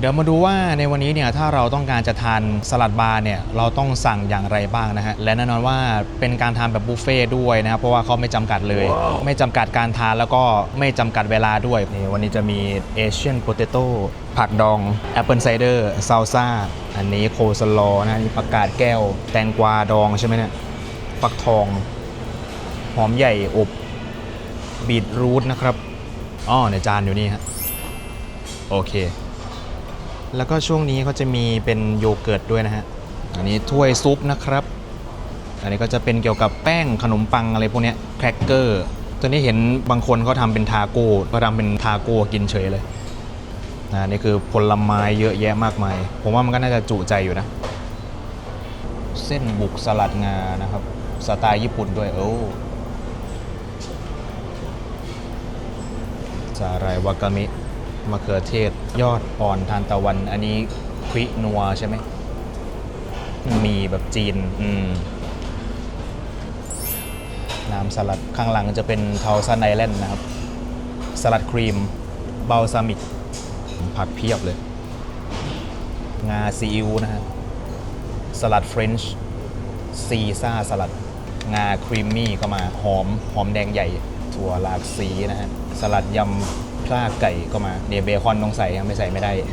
เดี๋ยวมาดูว่าในวันนี้เนี่ยถ้าเราต้องการจะทานสลัดบาร์เนี่ยเราต้องสั่งอย่างไรบ้างนะฮะและแน่นอนว่าเป็นการทานแบบบุฟเฟ่ต์ด้วยนะครับเพราะว่าเขาไม่จำกัดเลยไม่จำกัดการทานแล้วก็ไม่จำกัดเวลาด้วยนี่วันนี้จะมีเอเชียนโปเตโต้ผักดองแอปเปิลไซเดอร์ซาลซ่าอันนี้โคสลอนะนี่ผักกาดแก้ว แตงกวาดองใช่ไหมเนี่ยฟักทอง หอมใหญ่อบบีทรูทนะครับอ๋อในจานอยู่นี่ฮะโอเค แล้วก็ช่วงนี้เขาจะมีเป็นโยเกิร์ตด้วยนะฮะ อันนี้ถ้วยซุปนะครับ อันนี้ก็จะเป็นเกี่ยวกับแป้งขนมปังอะไรพวกนี้แครกเกอร์ ตัวนี้เห็นบางคนเขาทำเป็นทาโก้ก็ทำเป็นทาโก้กินเฉยเลยนะนี่คือผลไม้เยอะแยะมากมาย ผมว่ามันก็น่าจะจุใจอยู่นะ เส้นบุกสลัดงานะครับ สไตล์ญี่ปุ่นด้วยโอ้สาหร่ายวากามิ มะเขือเทศยอดอ่อนทานตะวัน อันนี้ควินัวใช่ไหม มีแบบจีน อืม น้ำสลัดข้างหลังจะเป็นเทาซันไอแลนด์นะครับ สลัดครีมเบลซามิก ผักเพียบเลย งาซีอิ๊วนะฮะ สลัดเฟรนช์ซีซ่าสลัด งาครีมมี่ก็มา หอม หอมแดงใหญ่ ถั่วหลากสีนะฮะ สลัดยำ พลาไก่ก็มาเนี่ยเบคอนต้องใส่ยังไม่ใส่ไม่ได้